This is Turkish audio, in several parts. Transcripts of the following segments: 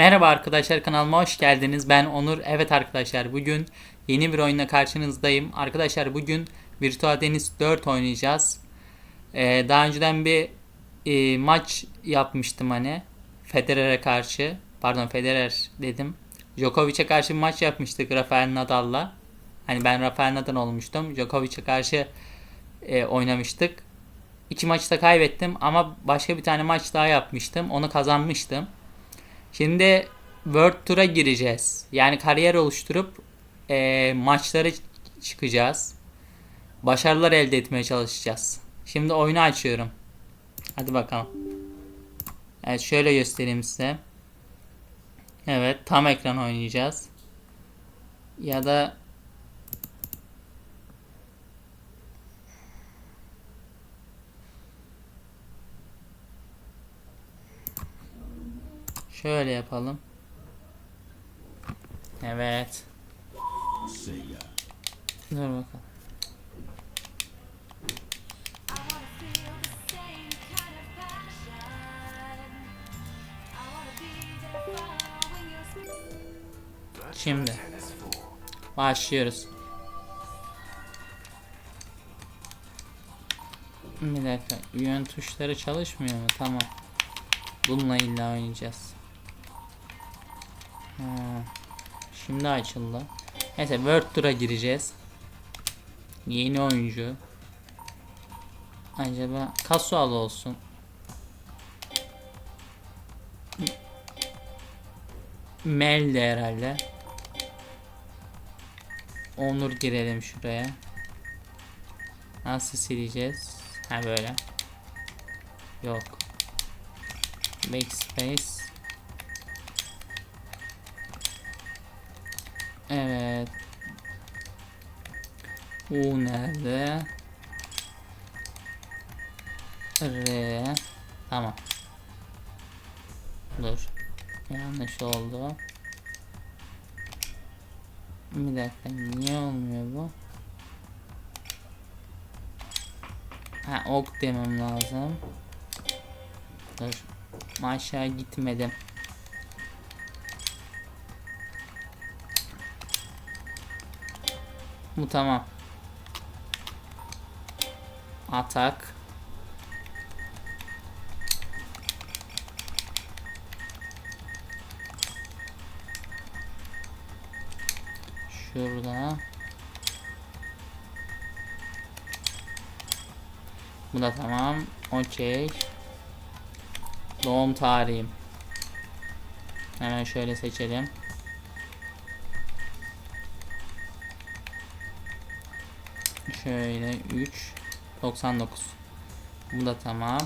Merhaba arkadaşlar kanalıma hoş geldiniz. Ben Onur. Evet arkadaşlar bugün yeni bir oyunla karşınızdayım. Arkadaşlar bugün Virtua Tennis 4 oynayacağız. Ee, daha önceden bir e, maç yapmıştım hani. Federer'e karşı. Pardon Federer dedim. Djokovic'e karşı bir maç yapmıştık Rafael Nadal'la. Hani ben Rafael Nadal olmuştum. Djokovic'e karşı e, oynamıştık. İki maçta kaybettim ama başka bir tane maç daha yapmıştım. Onu kazanmıştım. Şimdi World Tour'a gireceğiz. Yani kariyer oluşturup eee maçlara çıkacağız. Başarılar elde etmeye çalışacağız. Şimdi oyunu açıyorum. Hadi bakalım. Evet şöyle göstereyim size. Evet tam ekran oynayacağız. Ya da şöyle yapalım. Evet. Dur bakalım. Şimdi başlıyoruz. Bir dakika. Yön tuşları çalışmıyor mu? Tamam. Bununla illa oynayacağız. Şimdi açıldı. Neyse World Tour'a gireceğiz. Yeni oyuncu. Acaba kasual olsun. Mel de herhalde. Onur girelim şuraya. Nasıl sileceğiz? Ha böyle. Yok. Backspace. Evet. U nerede? R. Tamam. Dur. Yanlış oldu. Bir dakika niye olmuyor bu? Ha ok demem lazım. Dur. Aşağı gitmedim. Bu tamam. Atak. Şurada. Bu da tamam. Okey. Doğum tarihim. Hemen şöyle seçelim. Şöyle 3 99. Bu da tamam.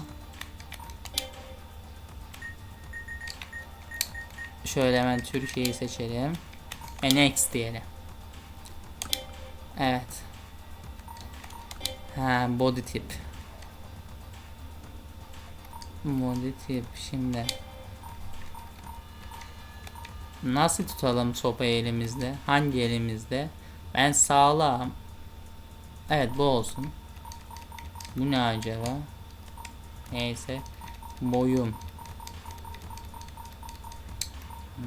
Şöyle hemen Türkiye'yi seçelim. Next diyelim. Evet. Ha body tip. Body tip şimdi. Nasıl tutalım sopayı elimizde? Hangi elimizde? Ben sağlam. Evet bu olsun. Bu ne acaba? Neyse. Boyum.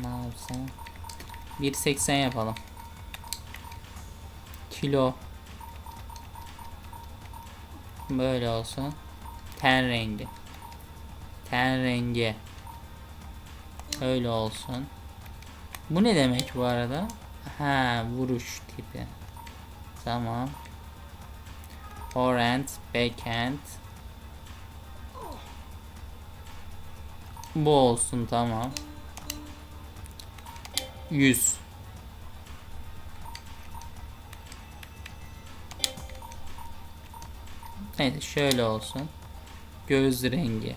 Ne yapsam? 1.80 yapalım. Kilo. Böyle olsun. Ten rengi. Ten rengi. Öyle olsun. Bu ne demek bu arada? Ha vuruş tipi. Tamam. Forehand, backhand. Bu olsun tamam. 100. Evet şöyle olsun. Göz rengi.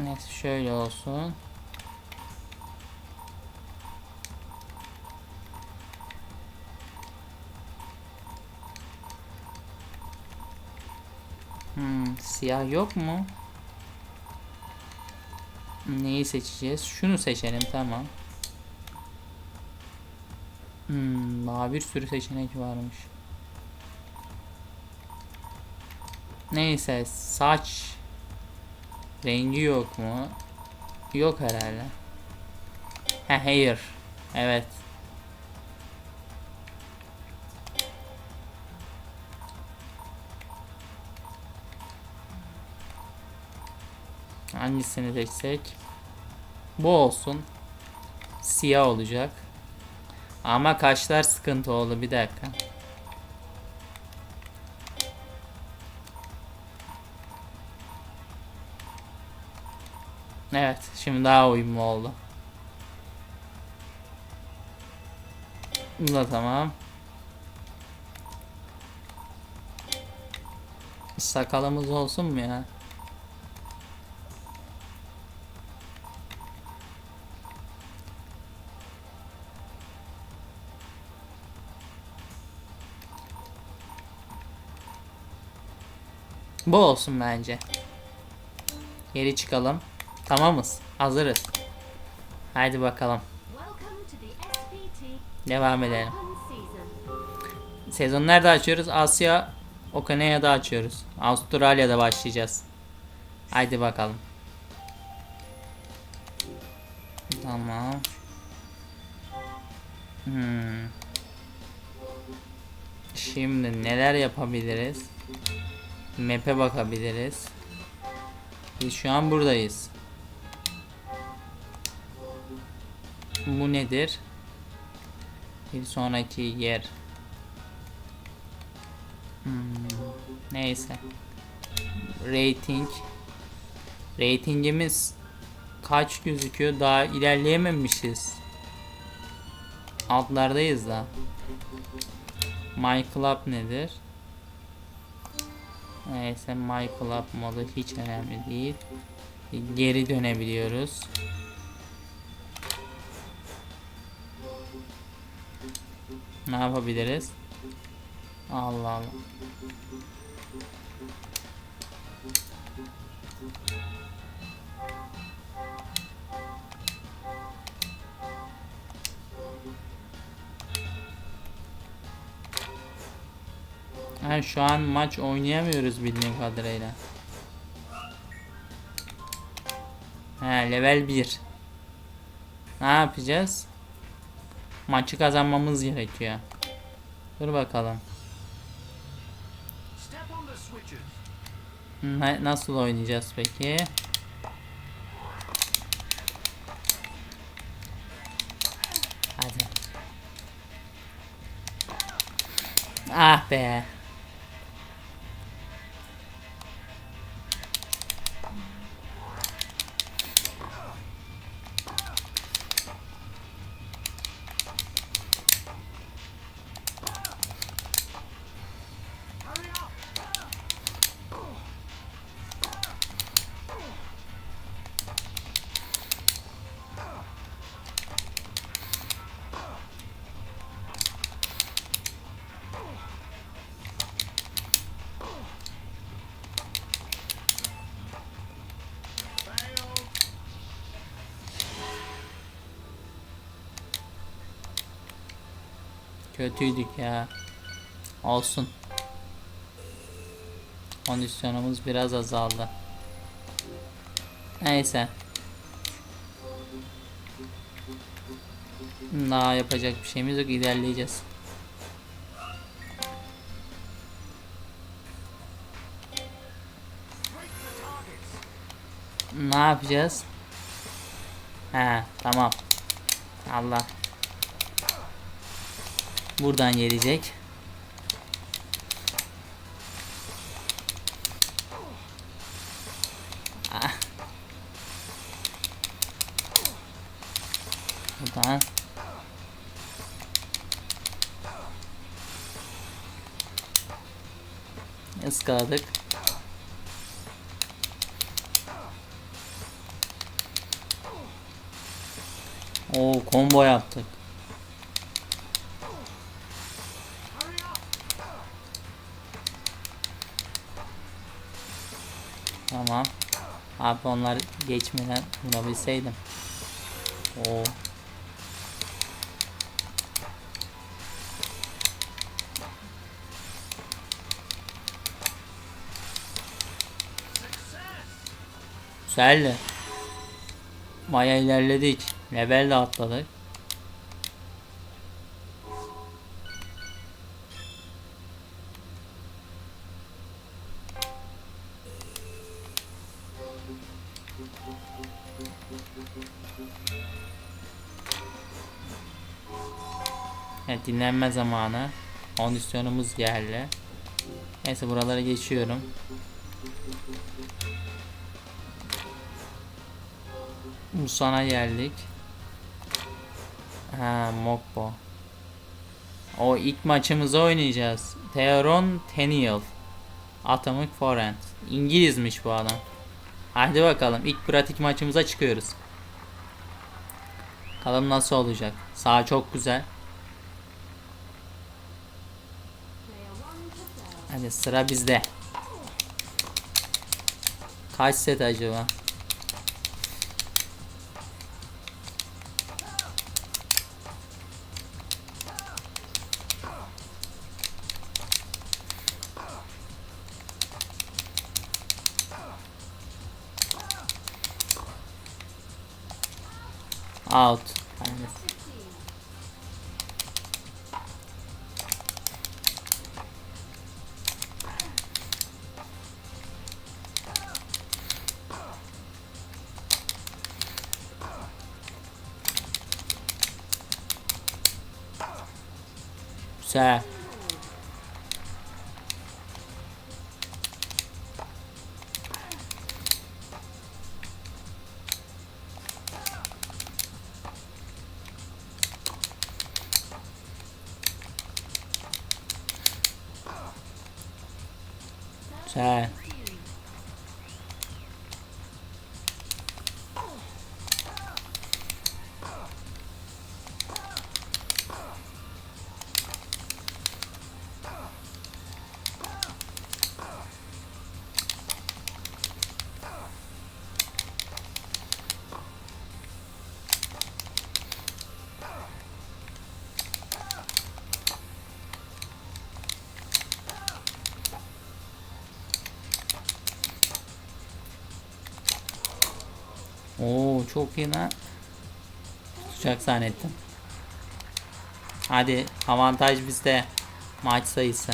Neyse şöyle olsun. Hmm, siyah yok mu? Neyi seçeceğiz? Şunu seçelim tamam. Hmm, daha bir sürü seçenek varmış. Neyse saç rengi yok mu? Yok herhalde. Ha hair. Evet. Hangisini seçsek? Bu olsun. Siyah olacak. Ama kaşlar sıkıntı oldu bir dakika. Evet, şimdi daha uyumlu oldu. Bu da tamam. Sakalımız olsun mu ya? Bu olsun bence. Geri çıkalım. Tamamız. Hazırız. Haydi bakalım. Devam edelim. Sezonu nerede açıyoruz? Asya Okaneya'da açıyoruz. Avustralya'da başlayacağız. Haydi bakalım. Tamam. Hmm. Şimdi neler yapabiliriz? Map'e bakabiliriz. Biz şu an buradayız. Bu nedir? Bir sonraki yer. Hmm, neyse. Rating. Ratingimiz kaç gözüküyor? Daha ilerleyememişiz. Altlardayız da. My Club nedir? Neyse My Club modu hiç önemli değil. Geri dönebiliyoruz. Ne yapabiliriz? Allah Allah. Ha, şu an maç oynayamıyoruz bildiğim kadarıyla. Ha, level 1. Ne yapacağız? Maçı kazanmamız gerekiyor. Dur bakalım. Na- nasıl oynayacağız peki? Hadi. Ah be. Kötüydük ya. Olsun. Kondisyonumuz biraz azaldı. Neyse. Daha yapacak bir şeyimiz yok. ilerleyeceğiz. Ne yapacağız? He tamam. Allah. Buradan gelecek. Ah. Buradan. Iskaladık. Oo combo yaptık. Abi onlar geçmeden vurabilseydim. Oo. Güzeldi. Baya ilerledik. Level de atladık. Evet dinlenme zamanı. Kondisyonumuz geldi. Neyse buraları geçiyorum. Musan'a geldik. Ha Mokbo. O ilk maçımızı oynayacağız. Theron Teniel. Atomic Forehand. İngilizmiş bu adam. Hadi bakalım ilk pratik maçımıza çıkıyoruz. Bakalım nasıl olacak. Sağ çok güzel. Hadi sıra bizde. Kaç set acaba? Güzel. Oo çok iyi lan. Tutacak zannettim. Hadi avantaj bizde. Maç sayısı.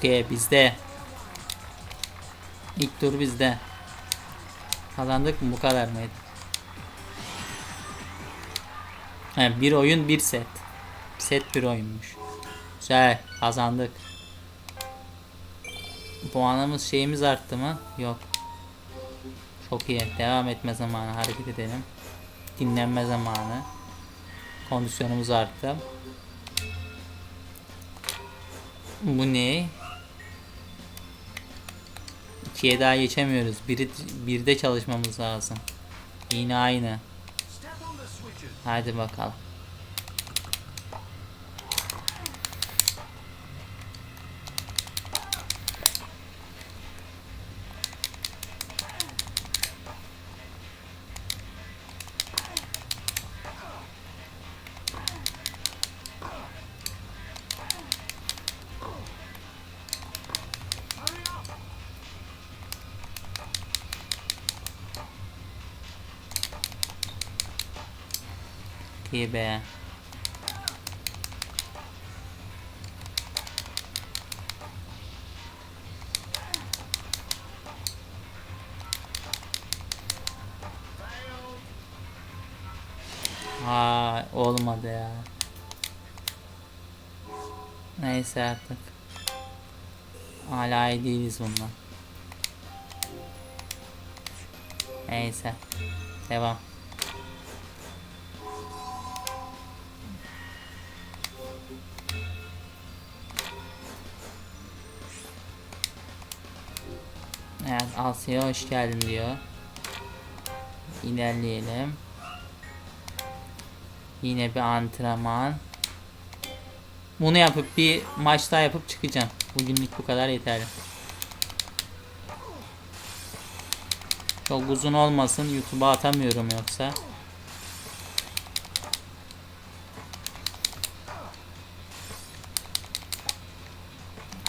Çok iyi bizde. İlk tur bizde. Kazandık mı bu kadar mıydı? He, bir oyun bir set. Set bir oyunmuş. Güzel kazandık. Puanımız şeyimiz arttı mı? Yok. Çok iyi. Devam etme zamanı. Hareket edelim. Dinlenme zamanı. Kondisyonumuz arttı. Bu ne? İkiye daha geçemiyoruz. Biri, birde çalışmamız lazım. Yine aynı. Hadi bakalım. İyi be. Ha olmadı ya. Neyse artık. Hala iyi değiliz bundan. Neyse. Devam. Evet Asya hoş geldin diyor. İlerleyelim. Yine bir antrenman. Bunu yapıp bir maç daha yapıp çıkacağım. Bugünlük bu kadar yeterli. Çok uzun olmasın. YouTube'a atamıyorum yoksa.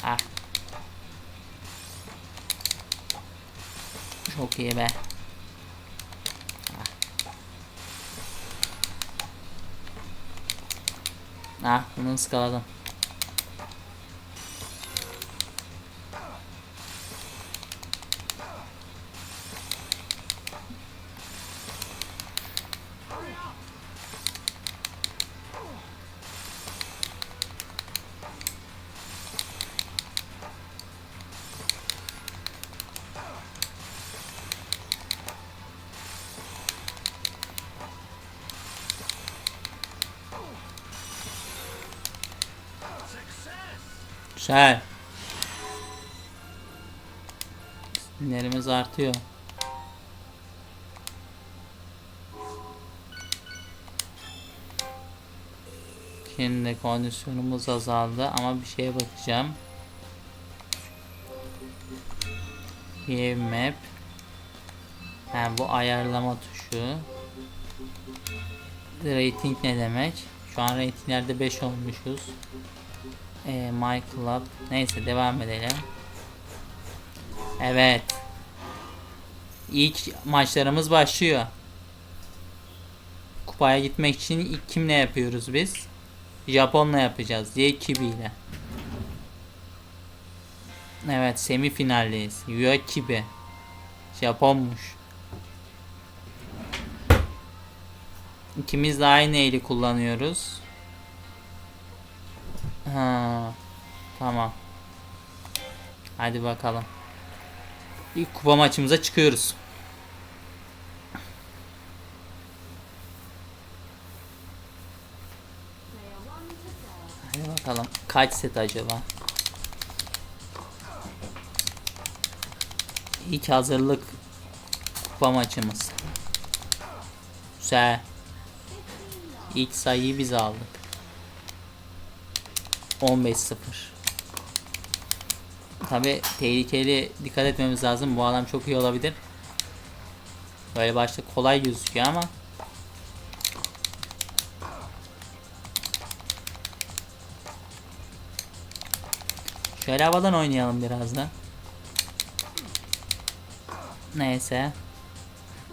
Ah. Çok iyi be. Ah bunu ıskaladım. Güzel. Sinirlerimiz artıyor. Şimdi kondisyonumuz azaldı ama bir şeye bakacağım. Game map. Ha, bu ayarlama tuşu. Rating ne demek? Şu an ratinglerde 5 olmuşuz. Ee, My Club. Neyse devam edelim. Evet. İlk maçlarımız başlıyor. Kupaya gitmek için ilk kimle yapıyoruz biz? Japon'la yapacağız. Yekibi ile. Evet semifinaldeyiz. Yekibi. Japonmuş. İkimiz de aynı eli kullanıyoruz. Ha, tamam. Hadi bakalım. İlk kupa maçımıza çıkıyoruz. Hadi bakalım. Kaç set acaba? İlk hazırlık kupa maçımız. Güzel. İlk sayıyı biz aldık. 15-0. Tabi tehlikeli dikkat etmemiz lazım. Bu adam çok iyi olabilir. Böyle başta kolay gözüküyor ama Şöyle havadan oynayalım biraz da. Neyse.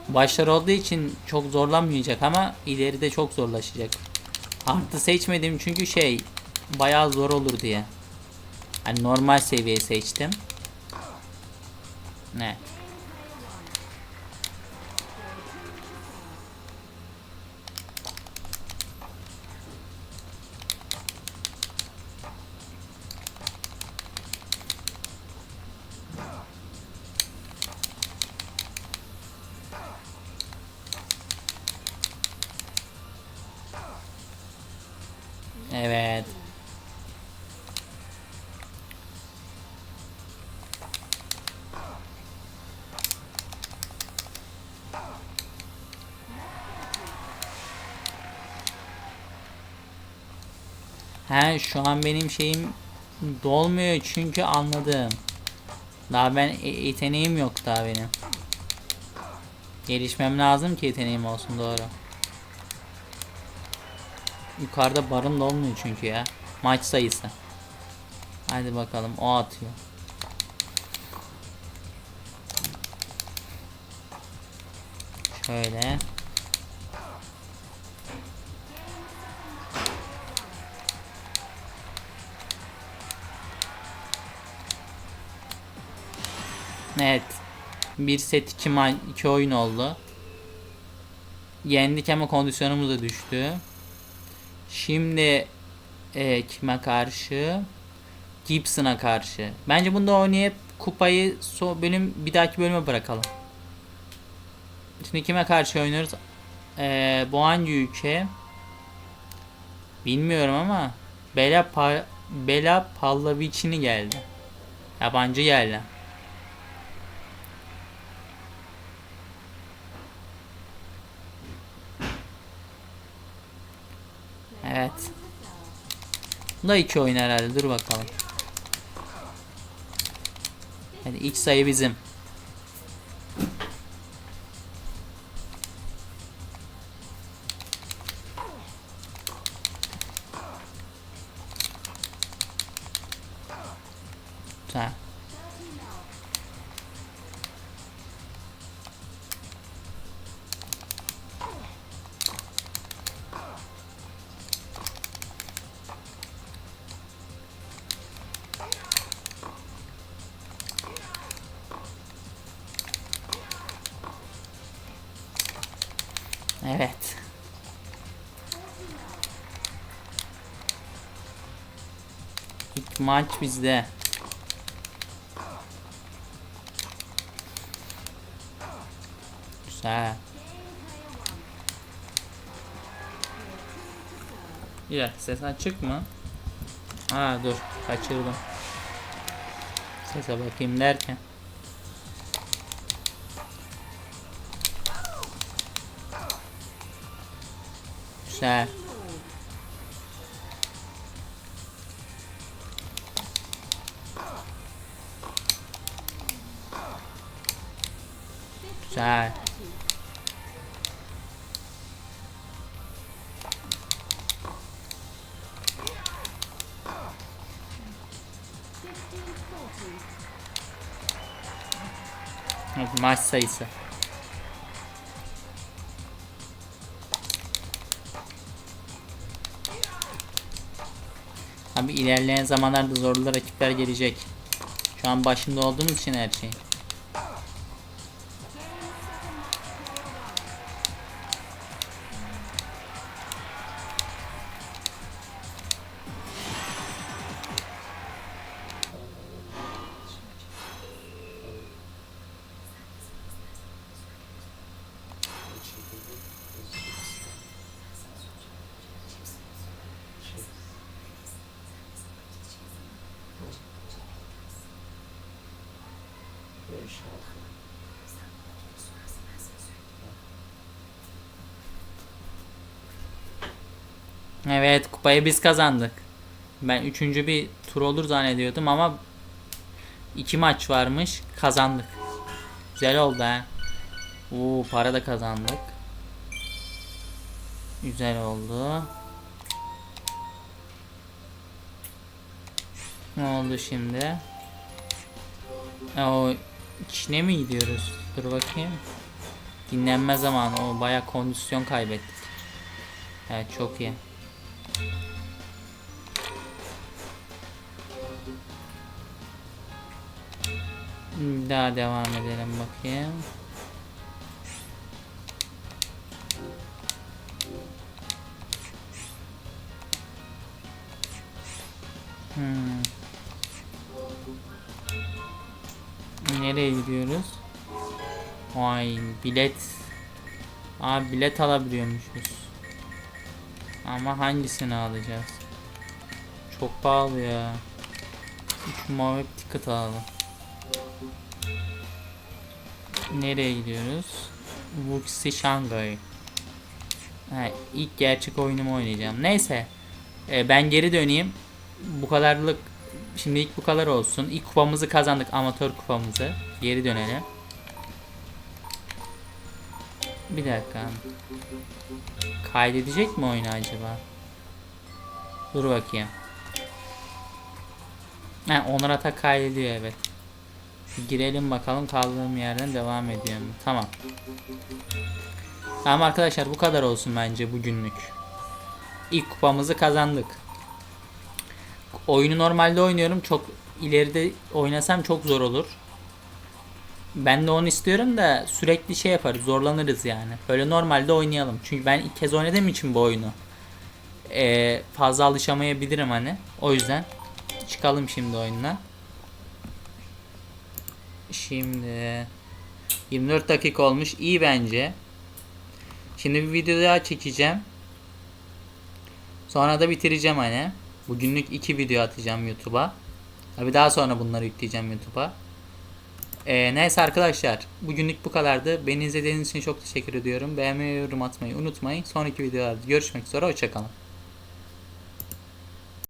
Başlar olduğu için çok zorlanmayacak ama ileride çok zorlaşacak. Artı seçmedim çünkü şey bayağı zor olur diye. Hani normal seviye seçtim. Ne? Evet. He şu an benim şeyim dolmuyor çünkü anladım. Daha ben e- yeteneğim yok daha benim. Gelişmem lazım ki yeteneğim olsun doğru. Yukarıda barım dolmuyor çünkü ya. Maç sayısı. Hadi bakalım o atıyor. Şöyle. Evet. Bir set iki, ma- iki oyun oldu. Yendik ama kondisyonumuz da düştü. Şimdi e, kime karşı? Gibson'a karşı. Bence bunda oynayıp kupayı so bölüm bir dahaki bölüme bırakalım. Şimdi kime karşı oynuyoruz? E, bu hangi ülke? Bilmiyorum ama Bela pa Bela Pallavicini geldi. Yabancı geldi. Evet. Bu da iki oyun herhalde. Dur bakalım. Hadi ilk sayı bizim. Güzel. Maç bizde. Güzel. Bir ses açık mı? Aa dur kaçırdım. Sese bakayım derken. Güzel. Güzel. Maç sayısı. Abi ilerleyen zamanlarda zorlu rakipler gelecek. Şu an başında olduğumuz için her şey. Evet kupayı biz kazandık. Ben üçüncü bir tur olur zannediyordum ama iki maç varmış kazandık. Güzel oldu ha. Oo para da kazandık. Güzel oldu. Ne oldu şimdi? O içine mi gidiyoruz? Dur bakayım. Dinlenme zamanı. O baya kondisyon kaybettik. Evet çok iyi. Bir Daha devam edelim bakayım. Hmm. Nereye gidiyoruz? Ay bilet. Aa bilet alabiliyormuşuz. Ama hangisini alacağız? Çok pahalı ya. 3 mavi ticket alalım. Nereye gidiyoruz? Wuxi Shanghai. Ha, ilk gerçek oyunumu oynayacağım. Neyse. Ee, ben geri döneyim. Bu kadarlık şimdi ilk bu kadar olsun. İlk kupamızı kazandık. Amatör kupamızı. Geri dönelim. Bir dakika. Kaydedecek mi oyunu acaba? Dur bakayım. Ha, Onur Atak kaydediyor evet. Girelim bakalım kaldığım yerden devam ediyorum. Tamam. Tamam arkadaşlar bu kadar olsun bence bugünlük. İlk kupamızı kazandık. Oyunu normalde oynuyorum. Çok ileride oynasam çok zor olur. Ben de onu istiyorum da sürekli şey yaparız zorlanırız yani. Böyle normalde oynayalım. Çünkü ben ilk kez oynadığım için bu oyunu. Ee, fazla alışamayabilirim hani. O yüzden çıkalım şimdi oyundan. Şimdi 24 dakika olmuş. iyi bence. Şimdi bir video daha çekeceğim. Sonra da bitireceğim hani. Bugünlük iki video atacağım YouTube'a. Tabi daha sonra bunları yükleyeceğim YouTube'a. Ee, neyse arkadaşlar. Bugünlük bu kadardı. Beni izlediğiniz için çok teşekkür ediyorum. Beğenmeyi, yorum atmayı unutmayın. Sonraki videolarda görüşmek üzere. Hoşçakalın.